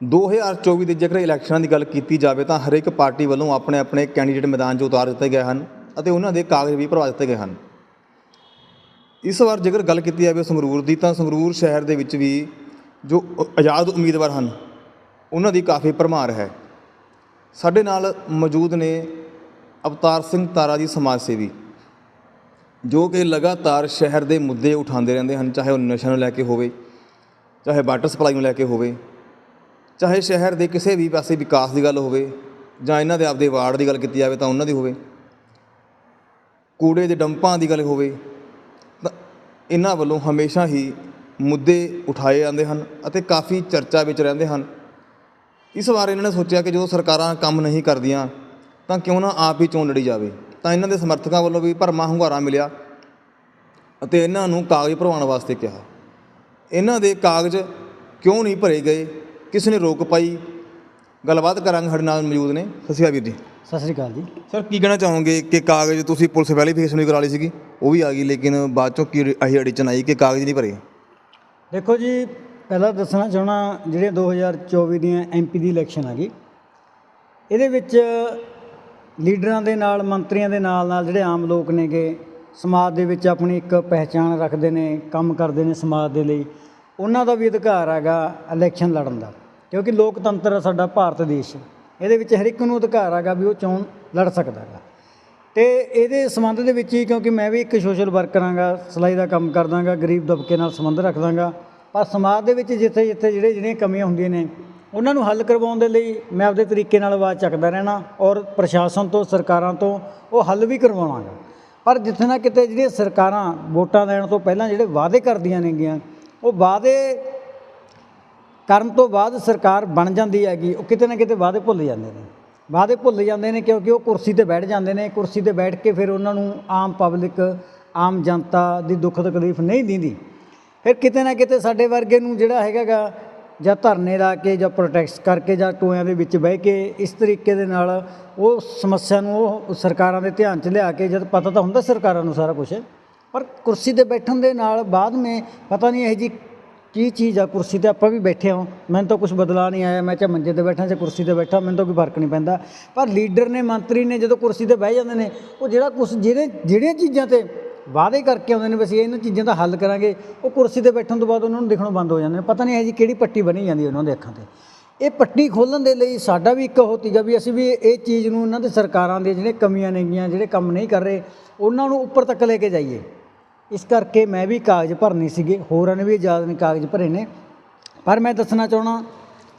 2024 ਦੇ ਜੇਕਰ ਇਲੈਕਸ਼ਨਾਂ ਦੀ ਗੱਲ ਕੀਤੀ ਜਾਵੇ ਤਾਂ ਹਰੇਕ ਪਾਰਟੀ ਵੱਲੋਂ ਆਪਣੇ ਆਪਣੇ ਕੈਂਡੀਡੇਟ ਮੈਦਾਨ 'ਚ ਉਤਾਰ ਦਿੱਤੇ ਗਏ ਹਨ ਅਤੇ ਉਹਨਾਂ ਦੇ ਕਾਗਜ਼ ਵੀ ਭਰਵਾ ਦਿੱਤੇ ਗਏ ਹਨ। ਇਸ ਵਾਰ ਜੇਕਰ ਗੱਲ ਕੀਤੀ ਜਾਵੇ ਸੰਗਰੂਰ ਦੀ ਤਾਂ ਸੰਗਰੂਰ ਸ਼ਹਿਰ ਦੇ ਵਿੱਚ ਵੀ ਜੋ ਆਜ਼ਾਦ ਉਮੀਦਵਾਰ ਹਨ, ਉਹਨਾਂ ਦੀ ਕਾਫੀ ਭਰਮਾਰ ਹੈ। ਸਾਡੇ ਨਾਲ ਮੌਜੂਦ ਨੇ ਅਵਤਾਰ ਸਿੰਘ ਤਾਰਾ ਜੀ ਸਮਾਜ ਸੇਵੀ, ਜੋ ਕਿ ਲਗਾਤਾਰ ਸ਼ਹਿਰ ਦੇ ਮੁੱਦੇ ਉਠਾਉਂਦੇ ਰਹਿੰਦੇ ਹਨ, ਚਾਹੇ ਉਹ ਨਸ਼ਿਆਂ ਨੂੰ ਲੈ ਕੇ ਹੋਵੇ, ਚਾਹੇ ਵਾਟਰ ਸਪਲਾਈ ਨੂੰ ਲੈ ਕੇ ਹੋਵੇ। ਚਾਹੇ ਸ਼ਹਿਰ ਦੇ ਕਿਸੇ ਵੀ ਪਾਸੇ ਵਿਕਾਸ ਦੀ ਗੱਲ ਹੋਵੇ ਜਾਂ ਇਹਨਾਂ ਦੇ ਆਪਦੇ ਵਾਰਡ ਦੀ ਗੱਲ ਕੀਤੀ ਜਾਵੇ ਤਾਂ ਉਹਨਾਂ ਦੀ ਹੋਵੇ, ਕੂੜੇ ਦੇ ਡੰਪਾਂ ਦੀ ਗੱਲ ਹੋਵੇ, ਤਾਂ ਇਹਨਾਂ ਵੱਲੋਂ ਹਮੇਸ਼ਾ ਹੀ ਮੁੱਦੇ ਉਠਾਏ ਜਾਂਦੇ ਹਨ ਅਤੇ ਕਾਫੀ ਚਰਚਾ ਵਿੱਚ ਰਹਿੰਦੇ ਹਨ। ਇਸ ਵਾਰ ਇਹਨਾਂ ਨੇ ਸੋਚਿਆ ਕਿ ਜਦੋਂ ਸਰਕਾਰਾਂ ਕੰਮ ਨਹੀਂ ਕਰਦੀਆਂ ਤਾਂ ਕਿਉਂ ਨਾ ਆਪ ਹੀ ਚੋਣ ਲੜੀ ਜਾਵੇ। ਤਾਂ ਇਹਨਾਂ ਦੇ ਸਮਰਥਕਾਂ ਵੱਲੋਂ ਵੀ ਭਰਮਾ ਹੁੰਗਾਰਾ ਮਿਲਿਆ ਅਤੇ ਇਹਨਾਂ ਨੂੰ ਕਾਗਜ਼ ਭਰਵਾਉਣ ਵਾਸਤੇ ਕਿਹਾ। ਇਹਨਾਂ ਦੇ ਕਾਗਜ਼ ਕਿਉਂ ਨਹੀਂ ਭਰੇ ਗਏ? ਕਿਸ ਨੇ ਰੋਕ ਪਾਈ? ਗੱਲਬਾਤ ਕਰਾਂਗੇ ਸਾਡੇ ਨਾਲ ਮੌਜੂਦ ਨੇ। ਸਤਿ ਸ਼੍ਰੀ ਅਕਾਲ ਵੀਰ ਜੀ। ਸਤਿ ਸ੍ਰੀ ਅਕਾਲ ਜੀ। ਸਰ ਕੀ ਕਹਿਣਾ ਚਾਹੋਗੇ ਕਿ ਕਾਗਜ਼ ਤੁਸੀਂ ਪੁਲਿਸ ਵੈਰੀਫਿਕੇਸ਼ਨ ਵੀ ਕਰਾ ਲਈ ਸੀਗੀ? ਉਹ ਵੀ ਆ ਗਈ ਲੇਕਿਨ ਬਾਅਦ ਚੋਂ ਕੀ ਅਹੀ ਅੜੀਚਨ ਆਈ ਕਿ ਕਾਗਜ਼ ਨਹੀਂ ਭਰੇ? ਦੇਖੋ ਜੀ ਪਹਿਲਾਂ ਦੱਸਣਾ ਚਾਹਣਾ ਜਿਹੜੇ 2024 ਦੀਆਂ ਐਮਪੀ ਦੀ ਇਲੈਕਸ਼ਨ ਆ ਗਈ ਇਹਦੇ ਵਿੱਚ ਲੀਡਰਾਂ ਦੇ ਨਾਲ ਮੰਤਰੀਆਂ ਦੇ ਨਾਲ ਨਾਲ ਜਿਹੜੇ ਆਮ ਲੋਕ ਨੇਗੇ ਸਮਾਜ ਦੇ ਵਿੱਚ ਆਪਣੀ ਇੱਕ ਪਹਿਚਾਣ ਰੱਖਦੇ ਨੇ ਕੰਮ ਕਰਦੇ ਨੇ ਸਮਾਜ ਦੇ ਲਈ। ਉਹਨਾਂ ਦਾ ਵੀ ਅਧਿਕਾਰ ਹੈਗਾ ਇਲੈਕਸ਼ਨ ਲੜਨ ਦਾ, ਕਿਉਂਕਿ ਲੋਕਤੰਤਰ ਆ ਸਾਡਾ ਭਾਰਤ ਦੇਸ਼। ਇਹਦੇ ਵਿੱਚ ਹਰ ਇੱਕ ਨੂੰ ਅਧਿਕਾਰ ਹੈਗਾ ਵੀ ਉਹ ਚੋਣ ਲੜ ਸਕਦਾ ਹੈਗਾ। ਤੇ ਇਹਦੇ ਸੰਬੰਧ ਦੇ ਵਿੱਚ ਹੀ ਕਿਉਂਕਿ ਮੈਂ ਵੀ ਇੱਕ ਸੋਸ਼ਲ ਵਰਕਰ ਹਾਂਗਾ, ਸਿਲਾਈ ਦਾ ਕੰਮ ਕਰਦਾਗਾ, ਗਰੀਬ ਦਬਕੇ ਨਾਲ ਸੰਬੰਧ ਰੱਖਦਾਗਾ, ਪਰ ਸਮਾਜ ਦੇ ਵਿੱਚ ਜਿੱਥੇ ਜਿੱਥੇ ਜਿਹੜੇ ਜਿਹੜੀਆਂ ਕਮੀਆਂ ਹੁੰਦੀਆਂ ਨੇ, ਉਹਨਾਂ ਨੂੰ ਹੱਲ ਕਰਵਾਉਣ ਦੇ ਲਈ ਮੈਂ ਆਪਦੇ ਤਰੀਕੇ ਨਾਲ ਆਵਾਜ਼ ਚੱਕਦਾ ਰਹਿਣਾ ਔਰ ਪ੍ਰਸ਼ਾਸਨ ਤੋਂ, ਸਰਕਾਰਾਂ ਤੋਂ ਉਹ ਹੱਲ ਵੀ ਕਰਵਾਵਾਂਗਾ ਪਰ ਜਿੱਥੇ ਨਾ ਕਿਤੇ ਜਿਹੜੀਆਂ ਸਰਕਾਰਾਂ ਵੋਟਾਂ ਦੇਣ ਤੋਂ ਪਹਿਲਾਂ ਜਿਹੜੇ ਵਾਅਦੇ ਕਰਦੀਆਂ ਨੇਗੀਆਂ ਉਹ ਵਾਅਦੇ ਕਰਨ ਤੋਂ ਬਾਅਦ ਸਰਕਾਰ ਬਣ ਜਾਂਦੀ ਹੈਗੀ, ਉਹ ਕਿਤੇ ਨਾ ਕਿਤੇ ਵਾਅਦੇ ਭੁੱਲ ਜਾਂਦੇ ਨੇ। ਵਾਅਦੇ ਭੁੱਲ ਜਾਂਦੇ ਨੇ ਕਿਉਂਕਿ ਉਹ ਕੁਰਸੀ ਤੇ ਬੈਠ ਜਾਂਦੇ ਨੇ, ਕੁਰਸੀ ਤੇ ਬੈਠ ਕੇ ਫਿਰ ਉਹਨਾਂ ਨੂੰ ਆਮ ਪਬਲਿਕ, ਆਮ ਜਨਤਾ ਦੀ ਦੁੱਖ ਤਕਲੀਫ ਨਹੀਂ ਦਿੰਦੀ। ਫਿਰ ਕਿਤੇ ਨਾ ਕਿਤੇ ਸਾਡੇ ਵਰਗੇ ਨੂੰ ਜਿਹੜਾ ਹੈਗਾਗਾ, ਜਾਂ ਧਰਨੇ ਲਾ ਕੇ, ਜਾਂ ਪ੍ਰੋਟੈਕਟ ਕਰਕੇ, ਜਾਂ ਟੋਇਆਂ ਦੇ ਵਿੱਚ ਬਹਿ ਕੇ, ਇਸ ਤਰੀਕੇ ਦੇ ਨਾਲ ਉਹ ਸਮੱਸਿਆ ਨੂੰ ਉਹ ਸਰਕਾਰਾਂ ਦੇ ਧਿਆਨ 'ਚ ਲਿਆ ਕੇ, ਜਦ ਪਤਾ ਤਾਂ ਹੁੰਦਾ ਸਰਕਾਰਾਂ ਨੂੰ ਸਾਰਾ ਕੁਝ ਪਰ ਕੁਰਸੀ ਤੇ ਬੈਠਣ ਦੇ ਨਾਲ ਬਾਅਦ ਮੇ ਪਤਾ ਨਹੀਂ ਇਹ ਜੀ ਕੀ ਚੀਜ਼ ਆ, ਕੁਰਸੀ ਤੇ ਆਪਾਂ ਵੀ ਬੈਠੇ ਹਾਂ। ਮੈਨੂੰ ਤਾਂ ਕੁਝ ਬਦਲਾ ਨਹੀਂ ਆਇਆ। ਮੈਂ ਚਾਹੇ ਮੰਜੇ ਤੇ ਬੈਠਾ ਚਾਹੇ ਕੁਰਸੀ ਤੇ ਬੈਠਾ, ਮੈਨੂੰ ਤਾਂ ਕੋਈ ਫ਼ਰਕ ਨਹੀਂ ਪੈਂਦਾ। ਪਰ ਲੀਡਰ ਨੇ, ਮੰਤਰੀ ਨੇ ਜਦੋਂ ਕੁਰਸੀ ਤੇ ਬਹਿ ਜਾਂਦੇ ਨੇ, ਉਹ ਜਿਹੜਾ ਕੁਛ ਜਿਹੜੇ ਜਿਹੜੀਆਂ ਚੀਜ਼ਾਂ ਤੇ ਵਾਅਦੇ ਕਰਕੇ ਆਉਂਦੇ ਨੇ ਵੀ ਅਸੀਂ ਇਹਨਾਂ ਚੀਜ਼ਾਂ ਦਾ ਹੱਲ ਕਰਾਂਗੇ, ਉਹ ਕੁਰਸੀ ਤੇ ਬੈਠਣ ਤੋਂ ਬਾਅਦ ਉਹਨਾਂ ਨੂੰ ਦਿਖਣੋਂ ਬੰਦ ਹੋ ਜਾਂਦੇ ਨੇ। ਪਤਾ ਨਹੀਂ ਹੈ ਜੀ ਕਿਹੜੀ ਪੱਟੀ ਬਣੀ ਜਾਂਦੀ ਉਹਨਾਂ ਦੇ ਅੱਖਾਂ ਤੇ। ਇਹ ਪੱਟੀ ਖੋਲਣ ਦੇ ਲਈ ਸਾਡਾ ਵੀ ਇੱਕ ਉਹ ਸੀਗਾ ਵੀ ਅਸੀਂ ਵੀ ਇਹ ਚੀਜ਼ ਨੂੰ ਇਹਨਾਂ ਦੇ ਸਰਕਾਰਾਂ ਦੇ ਜਿਹੜੇ ਕਮੀਆਂ ਨੇਗੀਆਂ, ਜਿਹੜੇ ਕੰਮ ਨਹੀਂ ਕਰ ਰਹੇ, ਉਹਨਾਂ ਨੂੰ ਉੱਪਰ ਤੱਕ ਲੈ ਕੇ ਜਾਈਏ। ਇਸ ਕਰਕੇ ਮੈਂ ਵੀ ਕਾਗਜ਼ ਭਰਨੇ ਸੀਗੇ, ਹੋਰਾਂ ਨੇ ਵੀ ਆਜ਼ਾਦ ਨੇ ਕਾਗਜ਼ ਭਰੇ ਨੇ। ਪਰ ਮੈਂ ਦੱਸਣਾ ਚਾਹਣਾ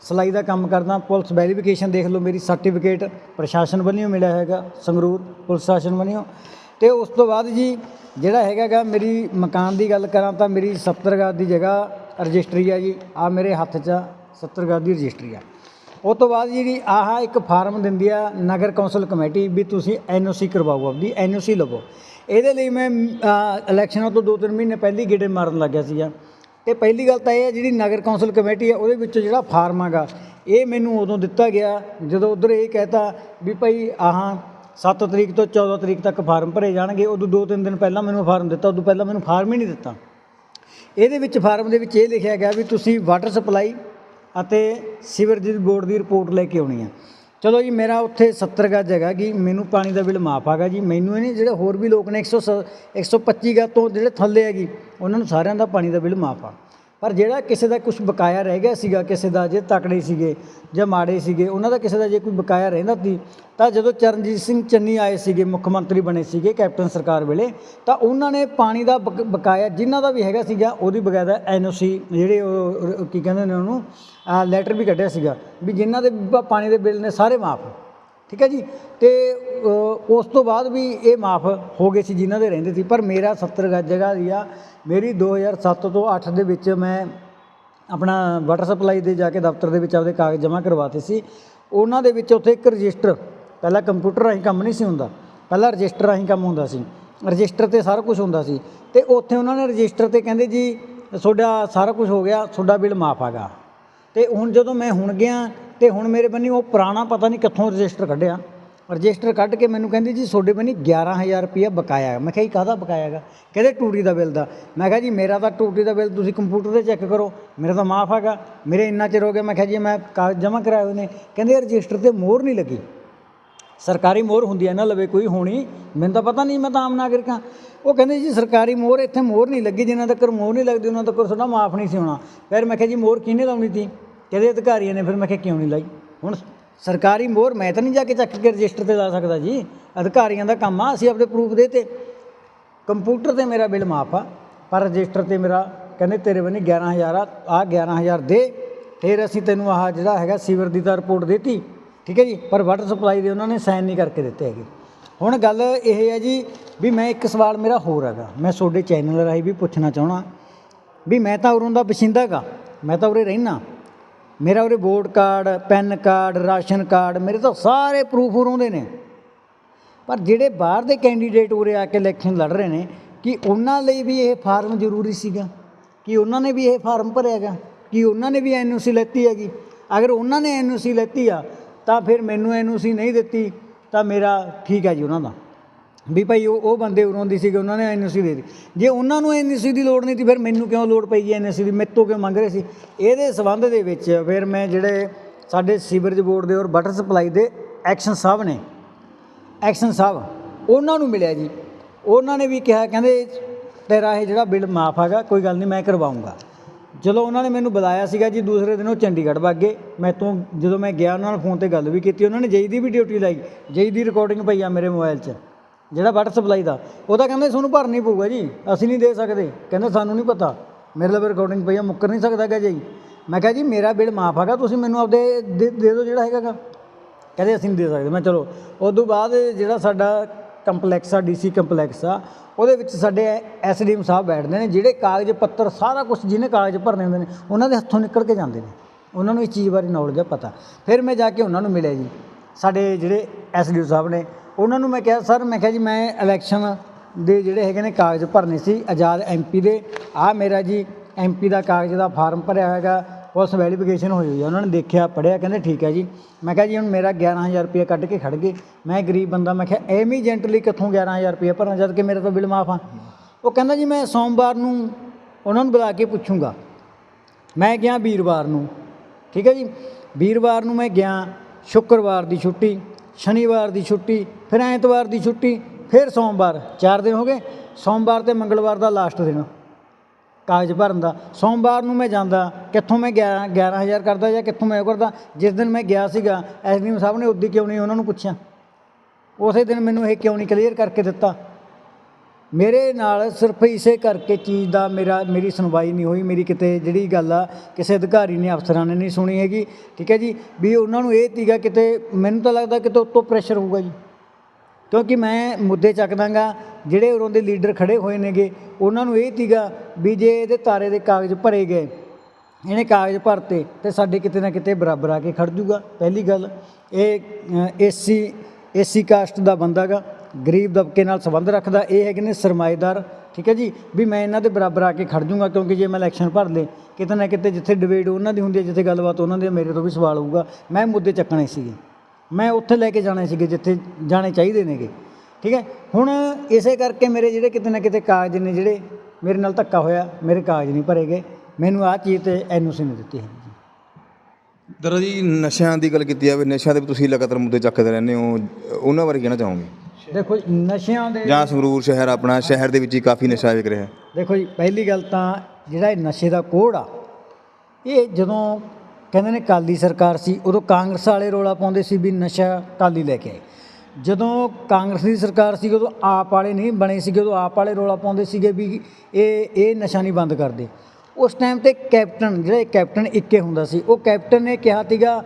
ਸਿਲਾਈ ਦਾ ਕੰਮ ਕਰਦਾ, ਪੁਲਿਸ ਵੈਰੀਫਿਕੇਸ਼ਨ ਦੇਖ ਲਓ ਮੇਰੀ, ਸਰਟੀਫਿਕੇਟ ਪ੍ਰਸ਼ਾਸਨ ਵੱਲੋਂ ਮਿਲਿਆ ਹੈਗਾ, ਸੰਗਰੂਰ ਪੁਲਿਸ ਸ਼ਾਸਨ ਵੱਲੋਂ। ਤੇ ਉਸ ਤੋਂ ਬਾਅਦ ਜੀ, ਜਿਹੜਾ ਹੈਗਾਗਾ ਮੇਰੀ ਮਕਾਨ ਦੀ ਗੱਲ ਕਰਾਂ ਤਾਂ ਮੇਰੀ 70 ਗਜ਼ ਦੀ ਜਗ੍ਹਾ ਰਜਿਸਟਰੀ ਆ ਜੀ, ਆ ਮੇਰੇ ਹੱਥ 'ਚ ਆ 70 ਗਜ਼ ਦੀ ਰਜਿਸਟਰੀ ਆ। ਉਹ ਤੋਂ ਬਾਅਦ ਜਿਹੜੀ ਆਹ ਇੱਕ ਫਾਰਮ ਦਿੰਦੀ ਆ ਨਗਰ ਕੌਂਸਲ ਕਮੇਟੀ ਵੀ ਤੁਸੀਂ ਐਨਓਸੀ ਕਰਵਾਓ ਆਪਦੀ ਐਨਓਸੀ ਲਵੋ। ਇਹਦੇ ਲਈ ਮੈਂ ਇਲੈਕਸ਼ਨਾਂ ਤੋਂ 2-3 ਮਹੀਨੇ ਪਹਿਲੀ ਗੇੜੇ ਮਾਰਨ ਲੱਗਿਆ ਸੀਗਾ। ਤੇ ਪਹਿਲੀ ਗੱਲ ਤਾਂ ਇਹ ਹੈ, ਜਿਹੜੀ ਨਗਰ ਕੌਂਸਲ ਕਮੇਟੀ ਹੈ, ਉਹਦੇ ਵਿੱਚ ਜਿਹੜਾ ਫਾਰਮ ਹੈਗਾ, ਇਹ ਮੈਨੂੰ ਉਦੋਂ ਦਿੱਤਾ ਗਿਆ, ਜਦੋਂ ਉਧਰ ਇਹ ਕਹਿਤਾ ਵੀ ਭਾਈ ਆਹ 7 ਤਰੀਕ ਤੋਂ 14 ਤਰੀਕ ਤੱਕ ਫਾਰਮ ਭਰੇ ਜਾਣਗੇ, ਉਦੋਂ 2-3 ਦਿਨ ਪਹਿਲਾਂ ਮੈਨੂੰ ਫਾਰਮ ਦਿੱਤਾ, ਉਦੋਂ ਪਹਿਲਾਂ ਮੈਨੂੰ ਫਾਰਮ ਹੀ ਨਹੀਂ ਦਿੱਤਾ। ਇਹਦੇ ਵਿੱਚ ਫਾਰਮ ਦੇ ਵਿੱਚ ਇਹ ਲਿਖਿਆ ਗਿਆ ਵੀ ਤੁਸੀਂ ਵਾਟਰ ਸਪਲਾਈ ਅਤੇ ਸੀਵਰੇਜ ਬੋਰਡ ਦੀ ਰਿਪੋਰਟ ਲੈ ਕੇ ਆਉਣੀ ਹੈ। ਚਲੋ ਜੀ, ਮੇਰਾ ਉੱਥੇ 70 ਗਜ ਜਗ੍ਹਾ ਕਿ ਮੈਨੂੰ ਪਾਣੀ ਦਾ ਬਿੱਲ ਮਾਫ ਆਗਾ ਜੀ। ਮੈਨੂੰ ਇਹ ਨਹੀਂ ਜਿਹੜੇ ਹੋਰ ਵੀ ਲੋਕ ਨੇ 100 125 ਗਜ ਤੋਂ ਜਿਹੜੇ ਥੱਲੇ ਹੈਗੀ ਉਹਨਾਂ ਨੂੰ ਸਾਰਿਆਂ ਦਾ ਪਾਣੀ ਦਾ ਬਿੱਲ ਮਾਫ ਆ। ਪਰ ਜਿਹੜਾ ਕਿਸੇ ਦਾ ਕੁਝ ਬਕਾਇਆ ਰਹਿ ਗਿਆ ਸੀਗਾ, ਕਿਸੇ ਦਾ ਜੇ ਤਕੜੇ ਸੀਗੇ ਜਾਂ ਮਾੜੇ ਸੀਗੇ, ਉਹਨਾਂ ਦਾ ਕਿਸੇ ਦਾ ਜੇ ਕੋਈ ਬਕਾਇਆ ਰਹਿੰਦਾ ਸੀ, ਤਾਂ ਜਦੋਂ ਚਰਨਜੀਤ ਸਿੰਘ ਚੰਨੀ ਆਏ ਸੀਗੇ, ਮੁੱਖ ਮੰਤਰੀ ਬਣੇ ਸੀਗੇ ਕੈਪਟਨ ਸਰਕਾਰ ਵੇਲੇ, ਤਾਂ ਉਹਨਾਂ ਨੇ ਪਾਣੀ ਦਾ ਬਕ- ਬਕਾਇਆ ਜਿਨ੍ਹਾਂ ਦਾ ਵੀ ਹੈਗਾ ਸੀਗਾ, ਉਹਦੀ ਬਕਾਇਦਾ ਐਨਓਸੀ ਜਿਹੜੇ ਉਹ ਕੀ ਕਹਿੰਦੇ ਨੇ ਉਹਨੂੰ ਲੈਟਰ ਵੀ ਕੱਢਿਆ ਸੀਗਾ ਵੀ ਜਿਨ੍ਹਾਂ ਦੇ ਪਾਣੀ ਦੇ ਬਿੱਲ ਨੇ ਸਾਰੇ ਮਾਫ। ਠੀਕ ਹੈ ਜੀ? ਤੇ ਉਸ ਤੋਂ ਬਾਅਦ ਵੀ ਇਹ ਮਾਫ ਹੋ ਗਏ ਸੀ ਜਿਨ੍ਹਾਂ ਦੇ ਰਹਿੰਦੇ ਸੀ। ਪਰ ਮੇਰਾ 70 ਗਜ ਜਗ੍ਹਾ ਦੀ ਆ ਮੇਰੀ 2007 ਤੋਂ 8 ਦੇ ਵਿੱਚ ਮੈਂ ਆਪਣਾ ਵਾਟਰ ਸਪਲਾਈ ਦੇ ਜਾ ਕੇ ਦਫ਼ਤਰ ਦੇ ਵਿੱਚ ਆਪਦੇ ਕਾਗਜ਼ ਜਮ੍ਹਾਂ ਕਰਵਾਤੇ ਸੀ। ਉਹਨਾਂ ਦੇ ਵਿੱਚ ਉੱਥੇ ਇੱਕ ਰਜਿਸਟਰ, ਪਹਿਲਾਂ ਕੰਪਿਊਟਰ ਰਾਹੀਂ ਕੰਮ ਨਹੀਂ ਸੀ ਹੁੰਦਾ। ਪਹਿਲਾਂ ਰਜਿਸਟਰ ਰਾਹੀਂ ਕੰਮ ਹੁੰਦਾ ਸੀ। ਰਜਿਸਟਰ ਤੇ ਸਾਰਾ ਕੁਝ ਹੁੰਦਾ ਸੀ। ਤੇ ਉੱਥੇ ਉਹਨਾਂ ਨੇ ਰਜਿਸਟਰ ਤੇ ਕਹਿੰਦੇ ਜੀ, ਤੁਹਾਡਾ ਸਾਰਾ ਕੁਝ ਹੋ ਗਿਆ, ਤੁਹਾਡਾ ਬਿੱਲ ਮਾਫ ਆਗਾ ਤੇ ਹੁਣ ਜਦੋਂ ਮੈਂ ਹੁਣ ਗਿਆ ਤੇ ਹੁਣ ਮੇਰੇ ਬੰਨੀ ਉਹ ਪੁਰਾਣਾ ਪਤਾ ਨਹੀਂ ਕਿੱਥੋਂ ਰਜਿਸਟਰ ਕੱਢਿਆ। ਰਜਿਸਟਰ ਕੱਢ ਕੇ ਮੈਨੂੰ ਕਹਿੰਦੀ, ਜੀ, ਤੁਹਾਡੇ ਬਣੀ 11000 ਰੁਪਇਆ ਬਕਾਇਆ ਹੈ। ਮੈਂ ਕਿਹਾ ਜੀ ਕਾਹਦਾ ਬਕਾਇਆ ਹੈਗਾ? ਕਹਿੰਦੇ, ਟੂਟੀ ਦਾ ਬਿੱਲ ਦਾ। ਮੈਂ ਕਿਹਾ, ਜੀ, ਮੇਰਾ ਤਾਂ ਟੂਟੀ ਦਾ ਬਿੱਲ ਤੁਸੀਂ ਕੰਪਿਊਟਰ ਤੇ ਚੈੱਕ ਕਰੋ। ਮੇਰਾ ਤਾਂ ਮਾਫ ਹੈਗਾ। ਮੇਰੇ ਇੰਨਾ ਚਿਰ ਹੋ ਗਿਆ। ਮੈਂ ਕਿਹਾ, ਜੀ, ਮੈਂ ਕਾਗਜ਼ ਜਮ੍ਹਾਂ ਕਰਾਏ ਹੋਏ ਨੇ। ਕਹਿੰਦੇ ਰਜਿਸਟਰ ਤੇ ਮੋਹਰ ਨਹੀਂ ਲੱਗੀ। ਸਰਕਾਰੀ ਮੋਹਰ ਹੁੰਦੀ ਹੈ ਨਾ, ਲਵੇ ਕੋਈ ਹੋਣੀ। ਮੈਨੂੰ ਤਾਂ ਪਤਾ ਨਹੀਂ, ਮੈਂ ਤਾਂ ਆਮ ਨਾਗਰਿਕ ਹਾਂ। ਉਹ ਕਹਿੰਦੇ, ਜੀ, ਸਰਕਾਰੀ ਮੋਹਰ ਇੱਥੇ ਮੋਹਰ ਨਹੀਂ ਲੱਗੀ। ਜਿਨ੍ਹਾਂ ਤੱਕ ਮੋਹਰ ਨਹੀਂ ਲੱਗਦੀ, ਉਹਨਾਂ ਤੱਕ ਤੁਹਾਡਾ ਮਾਫ ਨਹੀਂ ਸੀ ਹੋਣਾ। ਫਿਰ ਮੈਂ ਕਿਹਾ, ਜੀ, ਮੋਹਰ ਕਿਹਨੇ ਲਾਉਣੀ ਸੀ ਕਹਿੰਦੇ ਅਧਿਕਾਰੀਆਂ ਨੇ ਫਿਰ ਮੈਂ ਕਿਹਾ ਕਿਉਂ ਨਹੀਂ ਲਾਈ? ਹੁਣ ਸਰਕਾਰੀ ਮੋਹਰ, ਮੈਂ ਤਾਂ ਨਹੀਂ ਜਾ ਕੇ ਚੱਕ ਕੇ ਰਜਿਸਟਰ ਤੇ ਲਾ ਸਕਦਾ ਜੀ। ਅਧਿਕਾਰੀਆਂ ਦਾ ਕੰਮ ਆ, ਅਸੀਂ ਆਪਣੇ ਪ੍ਰੂਫ ਦੇ ਤੇ। ਕੰਪਿਊਟਰ ਤੇ ਮੇਰਾ ਬਿੱਲ ਮਾਫ ਆ, ਪਰ ਰਜਿਸਟਰ ਤੇ ਮੇਰਾ ਕਹਿੰਦੇ ਤੇਰੇ ਬਣੀ 11000 ਆ ਆ 11000 ਦੇ। ਫਿਰ ਅਸੀਂ ਤੈਨੂੰ ਆਹ ਜਿਹੜਾ ਹੈਗਾ ਸੀਵਰ ਦੀ ਤਾਂ ਰਿਪੋਰਟ ਦੇਤੀ, ਠੀਕ ਹੈ ਜੀ? ਪਰ ਵਾਟਰ ਸਪਲਾਈ ਦੇ ਉਹਨਾਂ ਨੇ ਸਾਈਨ ਨਹੀਂ ਕਰਕੇ ਦਿੱਤੇ ਹੈਗੇ। ਹੁਣ ਗੱਲ ਇਹ ਹੈ ਜੀ ਵੀ ਮੈਂ ਇੱਕ ਸਵਾਲ ਮੇਰਾ ਹੋਰ ਹੈਗਾ। ਮੈਂ ਤੁਹਾਡੇ ਚੈਨਲ ਰਾਹੀਂ ਵੀ ਪੁੱਛਣਾ ਚਾਹਣਾ ਵੀ ਮੈਂ ਤਾਂ ਉਰੋਂ ਦਾ ਬਸ਼ਿੰਦਾ ਗਾ ਮੈਂ ਤਾਂ ਉਰੇ ਰਹਿਣਾ ਮੇਰਾ ਉਰੇ vote card, pan card, ration card, ਮੇਰੇ ਤਾਂ ਸਾਰੇ ਪ੍ਰੂਫ ਉਰੋਂ ਨੇ। ਪਰ ਜਿਹੜੇ ਬਾਹਰ ਦੇ ਕੈਂਡੀਡੇਟ ਉਰੇ ਆ ਕੇ ਇਲੈਕਸ਼ਨ ਲੜ ਰਹੇ ਨੇ, ਕਿ ਉਹਨਾਂ ਲਈ ਵੀ ਇਹ ਫਾਰਮ ਜ਼ਰੂਰੀ ਸੀਗਾ? ਕਿ ਉਹਨਾਂ ਨੇ ਵੀ ਇਹ ਫਾਰਮ ਭਰਿਆਗਾ ਕਿ ਉਹਨਾਂ ਨੇ ਵੀ ਐਨਓਸੀ ਲੈਤੀ ਹੈਗੀ? ਅਗਰ ਉਹਨਾਂ ਨੇ ਐਨਓਸੀ ਲੈਤੀ ਆ, ਤਾਂ ਫਿਰ ਮੈਨੂੰ ਐਨਓਸੀ ਨਹੀਂ ਦਿੱਤੀ, ਤਾਂ ਮੇਰਾ ਠੀਕ ਹੈ ਜੀ ਉਹਨਾਂ ਦਾ। ਵੀ ਭਾਈ ਉਹ ਉਹ ਬੰਦੇ ਉਰੋਂ ਦੀ ਸੀਗੇ, ਉਹਨਾਂ ਨੇ ਐਨਓਸੀ ਦੇ ਦਿੱਤੀ। ਜੇ ਉਹਨਾਂ ਨੂੰ ਐਨਓਸੀ ਦੀ ਲੋੜ ਨਹੀਂ ਸੀ, ਫਿਰ ਮੈਨੂੰ ਕਿਉਂ ਲੋੜ ਪਈ ਜੀ ਐਨਓਸੀ ਦੀ? ਮੇਰੇ ਤੋਂ ਕਿਉਂ ਮੰਗ ਰਹੇ ਸੀ? ਇਹਦੇ ਸਬੰਧ ਦੇ ਵਿੱਚ ਫਿਰ ਮੈਂ ਜਿਹੜੇ ਸਾਡੇ ਸੀਵਰੇਜ ਬੋਰਡ ਦੇ ਔਰ ਵਾਟਰ ਸਪਲਾਈ ਦੇ ਐਕਸ਼ਨ ਸਾਹਿਬ ਨੇ, ਐਕਸ਼ਨ ਸਾਹਿਬ, ਉਹਨਾਂ ਨੂੰ ਮਿਲਿਆ ਜੀ। ਉਹਨਾਂ ਨੇ ਵੀ ਕਿਹਾ, ਕਹਿੰਦੇ ਤੇਰਾ ਇਹ ਜਿਹੜਾ ਬਿੱਲ ਮਾਫ ਹੈਗਾ, ਕੋਈ ਗੱਲ ਨਹੀਂ, ਮੈਂ ਕਰਵਾਉਂਗਾ। ਜਦੋਂ ਉਹਨਾਂ ਨੇ ਮੈਨੂੰ ਬੁਲਾਇਆ ਸੀਗਾ ਜੀ, ਦੂਸਰੇ ਦਿਨ ਉਹ ਚੰਡੀਗੜ੍ਹ ਵੱਗ ਗਏ। ਮੈਂ ਤੋਂ ਜਦੋਂ ਮੈਂ ਗਿਆ, ਉਹਨਾਂ ਨਾਲ ਫੋਨ ਤੇ ਗੱਲ ਵੀ ਕੀਤੀ, ਉਹਨਾਂ ਨੇ ਜਈ ਦੀ ਵੀ ਡਿਊਟੀ ਲਾਈ। ਜਈ ਦੀ ਰਿਕਾਰਡਿੰਗ ਪਈ ਆ ਮੇਰੇ ਮੋਬਾਈਲ 'ਚ। ਜਿਹੜਾ ਵਾਟਰ ਸਪਲਾਈ ਦਾ, ਉਹ ਤਾਂ ਕਹਿੰਦੇ ਤੁਹਾਨੂੰ ਭਰਨੀ ਪਊਗਾ ਜੀ, ਅਸੀਂ ਨਹੀਂ ਦੇ ਸਕਦੇ, ਕਹਿੰਦੇ ਸਾਨੂੰ ਨਹੀਂ ਪਤਾ, ਮੇਰੇ ਲਈ ਰਿਕਾਰਡਿੰਗ ਪਈ ਆ, ਮੁੱਕਰ ਨਹੀਂ ਸਕਦਾ ਹੈਗਾ ਜੀ। ਮੈਂ ਕਿਹਾ ਜੀ, ਮੇਰਾ ਬਿੱਲ ਮਾਫ ਹੈਗਾ, ਤੁਸੀਂ ਮੈਨੂੰ ਆਪਦੇ ਦੇ ਦੇ ਦਿਓ ਜਿਹੜਾ ਹੈਗਾ ਗਾ। ਕਹਿੰਦੇ ਅਸੀਂ ਨਹੀਂ ਦੇ ਸਕਦੇ, ਮੈਂ ਚਲੋ ਉਸ ਤੋਂ ਬਾਅਦ ਜਿਹੜਾ ਸਾਡਾ ਕੰਪਲੈਕਸ ਆ, ਡੀਸੀ ਕੰਪਲੈਕਸ ਆ, ਉਹਦੇ ਵਿੱਚ ਸਾਡੇ ਐਸਡੀਐਮ ਸਾਹਿਬ ਬੈਠਦੇ ਨੇ, ਜਿਹੜੇ ਕਾਗਜ਼ ਪੱਤਰ ਸਾਰਾ ਕੁਝ ਜਿਹਨੇ ਕਾਗਜ਼ ਭਰਨੇ ਹੁੰਦੇ ਨੇ, ਉਹਨਾਂ ਦੇ ਹੱਥੋਂ ਨਿਕਲ ਕੇ ਜਾਂਦੇ ਨੇ। ਉਹਨਾਂ ਨੂੰ ਇਸ ਚੀਜ਼ ਬਾਰੇ ਨੌਲੇਜ ਆ, ਪਤਾ। ਫਿਰ ਮੈਂ ਜਾ ਕੇ ਉਹਨਾਂ ਨੂੰ ਮਿਲਿਆ ਜੀ। ਸਾਡੇ ਜਿਹੜੇ ਐਸਡੀਓ ਸਾਹਿਬ ਨੇ ਉਹਨਾਂ ਨੂੰ ਮੈਂ ਕਿਹਾ, ਸਰ, ਮੈਂ ਕਿਹਾ ਜੀ, ਮੈਂ ਇਲੈਕਸ਼ਨ ਦੇ ਜਿਹੜੇ ਹੈਗੇ ਨੇ ਕਾਗਜ਼ ਭਰਨੇ ਸੀ, ਆਜ਼ਾਦ ਐਮਪੀ ਦੇ। ਆ ਮੇਰਾ ਜੀ ਐਮਪੀ ਦਾ ਕਾਗਜ਼ ਦਾ ਫਾਰਮ ਭਰਿਆ ਹੈਗਾ, ਉਸ ਵੈਰੀਫਿਕੇਸ਼ਨ ਹੋਈ ਹੋਈ ਆ। ਉਹਨਾਂ ਨੇ ਦੇਖਿਆ ਪੜਿਆ ਕਹਿੰਦੇ ਠੀਕ ਹੈ ਜੀ। ਮੈਂ ਕਿਹਾ ਜੀ, ਹੁਣ ਮੇਰਾ 11000 ਰੁਪਏ ਕੱਢ ਕੇ ਖੜ ਗਏ। ਮੈਂ ਗਰੀਬ ਬੰਦਾ, ਮੈਂ ਕਿਹਾ, ਐਵੇਂ ਜੈਂਟਲੀ ਕਿੱਥੋਂ 11000 ਰੁਪਏ ਭਰਨਾ? ਜਦ ਕਿ ਮੇਰਾ ਤੋਂ ਬਿੱਲ ਮਾਫ ਆ। ਉਹ ਕਹਿੰਦਾ ਜੀ, ਮੈਂ ਸੋਮਵਾਰ ਨੂੰ ਉਹਨਾਂ ਨੂੰ ਬੁਲਾ ਕੇ ਪੁੱਛੂੰਗਾ। ਮੈਂ ਗਿਆ ਵੀਰਵਾਰ ਨੂੰ। ਠੀਕ ਹੈ ਜੀ? ਵੀਰਵਾਰ ਨੂੰ ਮੈਂ ਗਿਆ, ਸ਼ੁੱਕਰਵਾਰ ਦੀ ਛੁੱਟੀ, ਸ਼ਨੀਵਾਰ ਦੀ ਛੁੱਟੀ ਫਿਰ ਐਤਵਾਰ ਦੀ ਛੁੱਟੀ, ਫਿਰ ਸੋਮਵਾਰ, ਚਾਰ ਦਿਨ ਹੋ ਗਏ। ਸੋਮਵਾਰ ਤੇ ਮੰਗਲਵਾਰ ਦਾ ਲਾਸਟ ਦਿਨ। ਕਾਗਜ਼ ਭਰਨ ਦਾ। ਸੋਮਵਾਰ ਨੂੰ ਮੈਂ ਜਾਂਦਾ, ਕਿੱਥੋਂ ਮੈਂ 11 11000 ਕਰਦਾ ਜਾਂ ਕਿੱਥੋਂ ਮੈਂ ਉਹ ਕਰਦਾ? ਜਿਸ ਦਿਨ ਮੈਂ ਗਿਆ ਸੀਗਾ ਐਸਡੀਐਮ ਸਾਹਿਬ ਨੇ ਉਦੋਂ ਕਿਉਂ ਨਹੀਂ ਉਹਨਾਂ ਨੂੰ ਪੁੱਛਿਆ। ਉਸੇ ਦਿਨ ਮੈਨੂੰ ਇਹ ਕਿਉਂ ਨਹੀਂ ਕਲੀਅਰ ਕਰਕੇ ਦਿੱਤਾ। ਮੇਰੇ ਨਾਲ ਸਿਰਫ ਇਸੇ ਕਰਕੇ ਚੀਜ਼ ਦਾ ਮੇਰਾ, ਮੇਰੀ ਸੁਣਵਾਈ ਨਹੀਂ ਹੋਈ। ਮੇਰੀ ਕਿਤੇ ਜਿਹੜੀ ਗੱਲ ਆ, ਕਿਸੇ ਅਧਿਕਾਰੀ ਨੇ, ਅਫਸਰਾਂ ਨੇ ਨਹੀਂ ਸੁਣੀ ਹੈਗੀ। ਠੀਕ ਹੈ ਜੀ? ਵੀ ਉਹਨਾਂ ਨੂੰ ਇਹ ਤੀਗਾ ਕਿਤੇ, ਮੈਨੂੰ ਤਾਂ ਲੱਗਦਾ ਕਿਤੇ ਉੱਤੋਂ ਪ੍ਰੈਸ਼ਰ ਹੋਊਗਾ ਜੀ। ਕਿਉਂਕਿ ਮੈਂ ਮੁੱਦੇ ਚੱਕਦਾਗਾ ਜਿਹੜੇ ਉਰੋਂ ਦੇ ਲੀਡਰ ਖੜੇ ਹੋਏ ਨੇਗੇ, ਉਹਨਾਂ ਨੂੰ ਇਹ ਤੀਗਾ ਵੀ ਜੇ ਇਹਦੇ ਤਾਰੇ ਦੇ ਕਾਗਜ਼ ਭਰੇ ਗਏ, ਇਹਨੇ ਕਾਗਜ਼ ਭਰਤੇ, ਤੇ ਸਾਡੇ ਕਿਤੇ ਨਾ ਕਿਤੇ ਬਰਾਬਰ ਆ ਕੇ ਖੜ ਜੂਗਾ। ਪਹਿਲੀ ਗੱਲ, ਇਹ ਏਸੀ ਏਸੀ ਕਾਸਟ ਦਾ ਬੰਦਾ ਗਾ, ਗਰੀਬ ਦਬਕੇ ਨਾਲ ਸੰਬੰਧ ਰੱਖਦਾ, ਇਹ ਹੈਗੇ ਨੇ ਸਰਮਾਏਦਾਰ, ਠੀਕ ਹੈ ਜੀ? ਵੀ ਮੈਂ ਇਹਨਾਂ ਦੇ ਬਰਾਬਰ ਆ ਕੇ ਖੜ ਜੂਗਾ, ਕਿਉਂਕਿ ਜੇ ਮੈਂ ਇਲੈਕਸ਼ਨ ਭਰ ਲੇ ਕਿਤੇ ਨਾ ਕਿਤੇ ਜਿੱਥੇ ਡਿਬੇਟ ਉਹਨਾਂ ਦੀ ਹੁੰਦੀ ਹੈ, ਜਿੱਥੇ ਗੱਲਬਾਤ ਉਹਨਾਂ ਦੀ ਮੇਰੇ ਤੋਂ ਵੀ ਸਵਾਲ ਹੋਊਗਾ। ਮੈਂ ਮੁੱਦੇ ਚੱਕਣੇ ਸੀਗੇ। ਮੈਂ ਉੱਥੇ ਲੈ ਕੇ ਜਾਣੇ ਸੀਗੇ ਜਿੱਥੇ ਜਾਣੇ ਚਾਹੀਦੇ ਨੇਗੇ। ਠੀਕ ਹੈ? ਹੁਣ ਇਸੇ ਕਰਕੇ ਮੇਰੇ ਜਿਹੜੇ ਕਿਤੇ ਨਾ ਕਿਤੇ ਕਾਗਜ਼ ਨੇ ਜਿਹੜੇ ਮੇਰੇ ਨਾਲ ਧੱਕਾ ਹੋਇਆ ਮੇਰੇ ਕਾਗਜ਼ ਨਹੀਂ ਭਰੇ ਗਏ। ਮੈਨੂੰ ਆਹ ਚੀਜ਼ ਤੇ ਐਨਓਸੀ ਨਹੀਂ ਦਿੱਤੀ ਹੈ। ਦਰ ਜੀ ਨਸ਼ਿਆਂ ਦੀ ਗੱਲ ਕੀਤੀ ਜਾਵੇ ਨਸ਼ਿਆਂ ਦੇ ਵੀ ਤੁਸੀਂ ਲਗਾਤਾਰ ਮੁੱਦੇ ਚੱਕਦੇ ਰਹਿੰਦੇ ਹੋ। ਉਹਨਾਂ ਬਾਰੇ ਕਹਿਣਾ ਚਾਹੋਗੇ? ਦੇਖੋ ਜੀ, ਨਸ਼ਿਆਂ ਦੇ ਜਾਂ ਸੰਗਰੂਰ ਸ਼ਹਿਰ ਆਪਣਾ ਸ਼ਹਿਰ ਦੇ ਵਿੱਚ ਹੀ ਕਾਫੀ ਨਸ਼ਾ ਵਿਕ ਰਿਹਾ। ਹੈ ਦੇਖੋ ਜੀ ਪਹਿਲੀ ਗੱਲ ਤਾਂ ਜਿਹੜਾ ਇਹ ਨਸ਼ੇ ਦਾ ਕੋੜ ਆ ਇਹ ਜਦੋਂ ਕਹਿੰਦੇ ਨੇ ਕਾਲੀ ਸਰਕਾਰ ਸੀ, ਉਦੋਂ ਕਾਂਗਰਸ ਵਾਲੇ ਰੋਲਾ ਪਾਉਂਦੇ ਸੀ ਵੀ ਨਸ਼ਾ ਕਾਲੀ ਲੈ ਕੇ ਆਏ। ਜਦੋਂ ਕਾਂਗਰਸ ਦੀ ਸਰਕਾਰ ਸੀ ਉਦੋਂ ਆਪ ਵਾਲੇ ਨਹੀਂ ਬਣੇ ਸੀਗੇ, ਉਦੋਂ ਆਪ ਵਾਲੇ ਰੋਲਾ ਪਾਉਂਦੇ ਸੀਗੇ ਵੀ ਇਹ ਇਹ ਨਸ਼ਾ ਨਹੀਂ ਬੰਦ ਕਰਦੇ। ਉਸ ਟਾਈਮ ਤੇ ਕੈਪਟਨ, ਜਿਹੜਾ ਕੈਪਟਨ ਇੱਕੇ ਹੁੰਦਾ ਸੀ, ਉਹ ਕੈਪਟਨ ਨੇ ਕਿਹਾ ਸੀਗਾ,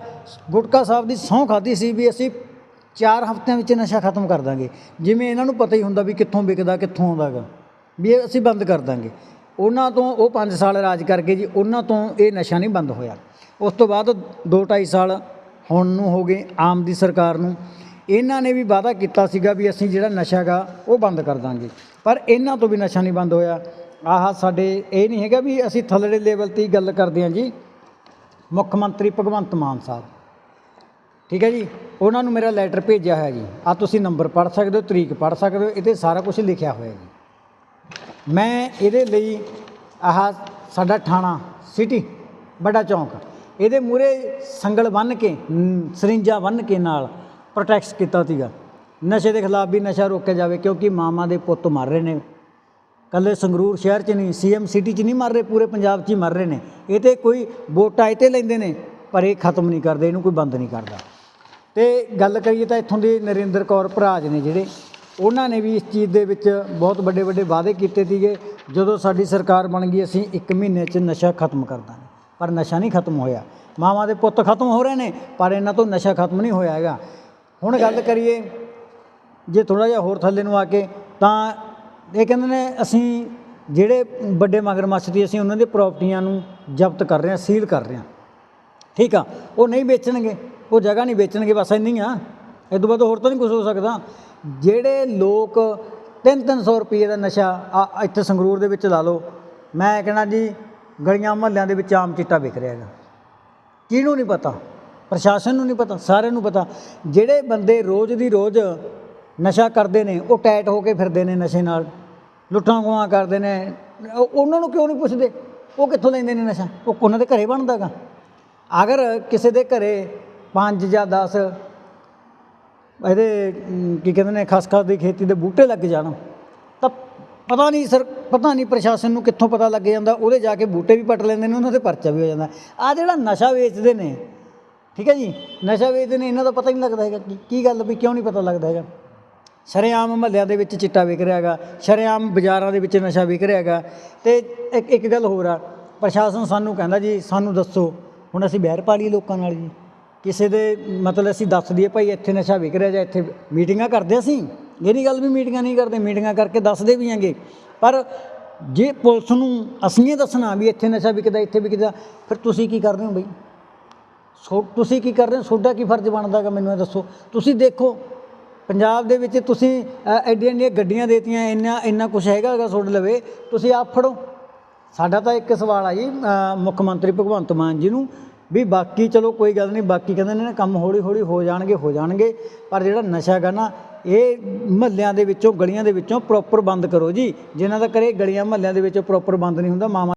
ਗੁਟਕਾ ਸਾਹਿਬ ਦੀ ਸਹੁੰ ਖਾਦੀ ਸੀ ਵੀ ਅਸੀਂ ਚਾਰ ਹਫ਼ਤਿਆਂ ਵਿੱਚ ਨਸ਼ਾ ਖਤਮ ਕਰ ਦਾਂਗੇ। ਜਿਵੇਂ ਇਹਨਾਂ ਨੂੰ ਪਤਾ ਹੀ ਹੁੰਦਾ ਵੀ ਕਿੱਥੋਂ ਵਿਕਦਾ, ਕਿੱਥੋਂ ਆਉਂਦਾਗਾ, ਵੀ ਇਹ ਅਸੀਂ ਬੰਦ ਕਰ ਦਾਂਗੇ। ਉਹਨਾਂ ਤੋਂ ਉਹ 5 ਸਾਲ ਰਾਜ ਕਰਕੇ ਜੀ, ਉਹਨਾਂ ਤੋਂ ਇਹ ਨਸ਼ਾ ਨਹੀਂ ਬੰਦ ਹੋਇਆ। ਉਸ ਤੋਂ ਬਾਅਦ 2.5 ਸਾਲ ਹੁਣ ਨੂੰ ਹੋ ਗਏ ਆਮ ਦੀ ਸਰਕਾਰ ਨੂੰ। ਇਹਨਾਂ ਨੇ ਵੀ ਵਾਅਦਾ ਕੀਤਾ ਸੀਗਾ ਵੀ ਅਸੀਂ ਜਿਹੜਾ ਨਸ਼ਾ ਗਾ ਉਹ ਬੰਦ ਕਰ ਦਾਂਗੇ। ਪਰ ਇਹਨਾਂ ਤੋਂ ਵੀ ਨਸ਼ਾ ਨਹੀਂ ਬੰਦ ਹੋਇਆ। ਆਹ ਸਾਡੇ ਇਹ ਨਹੀਂ ਹੈਗਾ ਵੀ ਅਸੀਂ ਥੱਲੜੇ ਲੈਵਲ ਤੇ ਗੱਲ ਕਰਦੇ ਹਾਂ ਜੀ। ਮੁੱਖ ਮੰਤਰੀ ਭਗਵੰਤ ਮਾਨ ਸਾਹਿਬ। ਠੀਕ ਹੈ ਜੀ? ਉਹਨਾਂ ਨੂੰ ਮੇਰਾ ਲੈਟਰ ਭੇਜਿਆ ਹੋਇਆ ਜੀ। ਆ ਤੁਸੀਂ ਨੰਬਰ ਪੜ੍ਹ ਸਕਦੇ ਹੋ, ਤਰੀਕ ਪੜ੍ਹ ਸਕਦੇ ਹੋ ਇਹਦੇ ਸਾਰਾ ਕੁਝ ਲਿਖਿਆ ਹੋਇਆ ਜੀ। ਮੈਂ ਇਹਦੇ ਲਈ ਆਹ ਸਾਡਾ ਥਾਣਾ ਸਿਟੀ ਬੜਾ ਚੌਂਕ। ਇਹਦੇ ਮੂਰੇ ਸੰਗਲ ਬੰਨ ਕੇ ਨ, ਸਰਿੰਜਾਂ ਬੰਨ ਕੇ ਨਾਲ ਪ੍ਰੋਟੈਕਟ ਕੀਤਾ ਸੀਗਾ। ਨਸ਼ੇ ਦੇ ਖਿਲਾਫ ਵੀ ਨਸ਼ਾ ਰੋਕਿਆ ਜਾਵੇ ਕਿਉਂਕਿ ਮਾਮਾ ਦੇ ਪੁੱਤ ਮਰ ਰਹੇ ਨੇ। ਕੱਲੇ ਸੰਗਰੂਰ ਸ਼ਹਿਰ 'ਚ ਨਹੀਂ ਸੀਐਮ ਸਿਟੀ 'ਚ ਨਹੀਂ ਮਰ ਰਹੇ ਪੂਰੇ ਪੰਜਾਬ 'ਚ ਹੀ ਮਰ ਰਹੇ ਨੇ। ਇਹ ਤੇ ਕੋਈ ਵੋਟਾਂ ਇਹ 'ਤੇ ਲੈਂਦੇ ਨੇ ਪਰ ਇਹ ਖਤਮ ਨਹੀਂ ਕਰਦੇ ਇਹਨੂੰ ਕੋਈ ਬੰਦ ਨਹੀਂ ਕਰਦਾ। ਤੇ ਗੱਲ ਕਰੀਏ ਤਾਂ ਇੱਥੋਂ ਦੇ ਨਰਿੰਦਰ ਕੌਰ ਭਰਾਜ ਨੇ ਜਿਹੜੇ ਉਹਨਾਂ ਨੇ ਵੀ ਇਸ ਚੀਜ਼ ਦੇ ਵਿੱਚ ਬਹੁਤ ਵੱਡੇ ਵੱਡੇ ਵਾਅਦੇ ਕੀਤੇ ਸੀਗੇ। ਜਦੋਂ ਸਾਡੀ ਸਰਕਾਰ ਬਣ ਗਈ ਅਸੀਂ 1 ਮਹੀਨੇ 'ਚ ਨਸ਼ਾ ਖਤਮ ਕਰ ਦਾਂਗੇ। ਪਰ ਨਸ਼ਾ ਨਹੀਂ ਖਤਮ ਹੋਇਆ। ਮਾਵਾਂ ਦੇ ਪੁੱਤ ਖਤਮ ਹੋ ਰਹੇ ਨੇ, ਪਰ ਇਹਨਾਂ ਤੋਂ ਨਸ਼ਾ ਖਤਮ ਨਹੀਂ ਹੋਇਆ ਹੈਗਾ। ਹੁਣ ਗੱਲ ਕਰੀਏ, ਜੇ ਥੋੜਾ ਜਿਹਾ ਹੋਰ ਥੱਲੇ ਨੂੰ ਆ ਕੇ, ਤਾਂ ਇਹ ਕਹਿੰਦੇ ਨੇ, ਅਸੀਂ ਜਿਹੜੇ ਵੱਡੇ ਮਗਰਮੱਛ ਦੀ ਅਸੀਂ ਉਹਨਾਂ ਦੀ ਪ੍ਰਾਪਰਟੀਆਂ ਨੂੰ ਜ਼ਬਤ ਕਰ ਰਹੇ ਹਾਂ ਸੀਲ ਕਰ ਰਹੇ ਹਾਂ। ਠੀਕ ਆ, ਉਹ ਨਹੀਂ ਵੇਚਣਗੇ, ਉਹ ਜਗ੍ਹਾ ਨਹੀਂ ਵੇਚਣਗੇ, ਬਸ ਇੰਨੀ ਆ। ਇਹ ਤੋਂ ਬਾਅਦ ਹੋਰ ਤਾਂ ਨਹੀਂ ਕੁਝ ਹੋ ਸਕਦਾ। ਜਿਹੜੇ ਲੋਕ 3-300 ਰੁਪਏ ਦਾ ਨਸ਼ਾ ਆ, ਇੱਥੇ ਸੰਗਰੂਰ ਦੇ ਵਿੱਚ ਲਾ ਲਓ। ਮੈਂ ਕਹਿਣਾ ਜੀ ਗਲੀਆਂ ਮਹੱਲਿਆਂ ਦੇ ਵਿੱਚ ਆਮ ਚਿੱਟਾ ਵਿਕ ਰਿਹਾ ਹੈਗਾ। ਕਿਹਨੂੰ ਨਹੀਂ ਪਤਾ? ਪ੍ਰਸ਼ਾਸਨ ਨੂੰ ਨਹੀਂ ਪਤਾ, ਸਾਰਿਆਂ ਨੂੰ ਪਤਾ। ਜਿਹੜੇ ਬੰਦੇ ਰੋਜ਼ ਦੀ ਰੋਜ਼ ਨਸ਼ਾ ਕਰਦੇ ਨੇ, ਉਹ ਟੈਟ ਹੋ ਕੇ ਫਿਰਦੇ ਨੇ ਨਸ਼ੇ ਨਾਲ, ਲੁੱਟਾਂ ਖੋਹਾਂ ਕਰਦੇ ਨੇ ਉਹਨਾਂ ਨੂੰ ਕਿਉਂ ਨਹੀਂ ਪੁੱਛਦੇ? ਉਹ ਕਿੱਥੋਂ ਲੈਂਦੇ ਨੇ ਨਸ਼ਾ? ਉਹ ਉਹਨਾਂ ਦੇ ਘਰੇ ਬਣਦਾਗਾ ਅਗਰ ਕਿਸੇ ਦੇ ਘਰੇ 5 ਜਾਂ 10 ਇਹਦੇ, ਕੀ ਕਹਿੰਦੇ ਨੇ, ਖਸਖਸ ਦੀ ਖੇਤੀ ਦੇ ਬੂਟੇ ਲੱਗ ਜਾਣ, ਤਾਂ ਪਤਾ ਨਹੀਂ ਸਰ, ਪਤਾ ਨਹੀਂ ਪ੍ਰਸ਼ਾਸਨ ਨੂੰ ਕਿੱਥੋਂ ਪਤਾ ਲੱਗ ਜਾਂਦਾ, ਉਹਦੇ ਜਾ ਕੇ ਬੂਟੇ ਵੀ ਪੱਟ ਲੈਂਦੇ ਨੇ, ਉਹਨਾਂ ਤੇ ਪਰਚਾ ਵੀ ਹੋ ਜਾਂਦਾ। ਆ ਜਿਹੜਾ ਨਸ਼ਾ ਵੇਚਦੇ ਨੇ, ਠੀਕ ਹੈ ਜੀ? ਨਸ਼ਾ ਵੇਚਦੇ ਨੇ, ਇਹਨਾਂ ਦਾ ਪਤਾ ਹੀ ਨਹੀਂ ਲੱਗਦਾ ਹੈਗਾ, ਕੀ ਕੀ ਗੱਲ ਵੀ ਕਿਉਂ ਨਹੀਂ ਪਤਾ ਲੱਗਦਾ ਹੈਗਾ? ਸ਼ਰੇਆਮ ਮਹੱਲਿਆਂ ਦੇ ਵਿੱਚ ਚਿੱਟਾ ਵਿਕ ਰਿਹਾ ਹੈਗਾ, ਸ਼ਰੇਆਮ ਬਾਜ਼ਾਰਾਂ ਦੇ ਵਿੱਚ ਨਸ਼ਾ ਵਿਕ ਰਿਹਾ ਹੈਗਾ। ਤੇ ਇੱਕ ਇੱਕ ਗੱਲ ਹੋਰ ਆ, ਪ੍ਰਸ਼ਾਸਨ ਸਾਨੂੰ ਕਹਿੰਦਾ ਜੀ, ਸਾਨੂੰ ਦੱਸੋ, ਹੁਣ ਅਸੀਂ ਬਹਿਰ ਪਾ ਲਈਏ ਲੋਕਾਂ ਨਾਲ ਜੀ। ਕਿਸੇ ਦੇ, ਮਤਲਬ ਅਸੀਂ ਦੱਸ ਦਈਏ, ਭਾਈ ਇੱਥੇ ਨਸ਼ਾ ਵਿਕ ਰਿਹਾ ਜਾਂ ਇੱਥੇ ਮੀਟਿੰਗਾਂ ਕਰਦੇ ਅਸੀਂ? ਇਹ ਗੱਲ ਵੀ ਮੀਟਿੰਗਾਂ ਨਹੀਂ ਕਰਦੇ, ਮੀਟਿੰਗਾਂ ਕਰਕੇ ਦੱਸਦੇ ਵੀ ਆਂਗੇ ਪਰ ਜੇ ਪੁਲਿਸ ਨੂੰ ਅਸੀਂ ਇਹ ਦੱਸਣਾ ਵੀ ਇੱਥੇ ਨਸ਼ਾ ਵਿਕਦਾ, ਇੱਥੇ ਵਿਕਦਾ, ਫਿਰ ਤੁਸੀਂ ਕੀ ਕਰਦੇ ਹੋ ਬਈ? ਸੋ ਤੁਸੀਂ ਕੀ ਕਰ ਰਹੇ ਹੋ? ਤੁਹਾਡਾ ਕੀ ਫਰਜ਼ ਬਣਦਾ ਹੈਗਾ ਮੈਨੂੰ ਇਹ ਦੱਸੋ? ਤੁਸੀਂ ਦੇਖੋ, ਪੰਜਾਬ ਦੇ ਵਿੱਚ ਤੁਸੀਂ ਐਡੀਆਂ ਐਡੀਆਂ ਗੱਡੀਆਂ ਦੇਤੀਆਂ, ਇੰਨਾ ਇੰਨਾ ਕੁਝ ਹੈਗਾ ਹੈਗਾ ਤੁਹਾਡੇ ਲਵੇ। ਤੁਸੀਂ ਆਪ ਫੜੋ। ਸਾਡਾ ਤਾਂ ਇੱਕ ਸਵਾਲ ਆ ਜੀ ਮੁੱਖ ਮੰਤਰੀ ਭਗਵੰਤ ਮਾਨ ਜੀ ਨੂੰ ਵੀ ਬਾਕੀ ਚਲੋ ਕੋਈ ਗੱਲ ਨਹੀਂ, ਬਾਕੀ ਕਹਿੰਦੇ ਨੇ ਨਾ ਕੰਮ ਹੌਲੀ ਹੌਲੀ ਹੋ ਜਾਣਗੇ ਹੋ ਜਾਣਗੇ, ਪਰ ਜਿਹੜਾ ਨਸ਼ਾ ਹੈਗਾ ਨਾ, ਇਹ ਮਹੱਲਿਆਂ ਦੇ ਵਿੱਚੋਂ, ਗਲੀਆਂ ਦੇ ਵਿੱਚੋਂ ਪ੍ਰੋਪਰ ਬੰਦ ਕਰੋ ਜੀ। ਜਿਨ੍ਹਾਂ ਦਾ ਕਰੇ ਗਲੀਆਂ ਮਹੱਲਿਆਂ ਦੇ ਵਿੱਚੋਂ ਪ੍ਰੋਪਰ ਬੰਦ ਨਹੀਂ ਹੁੰਦਾ, ਮਾਵਾਂ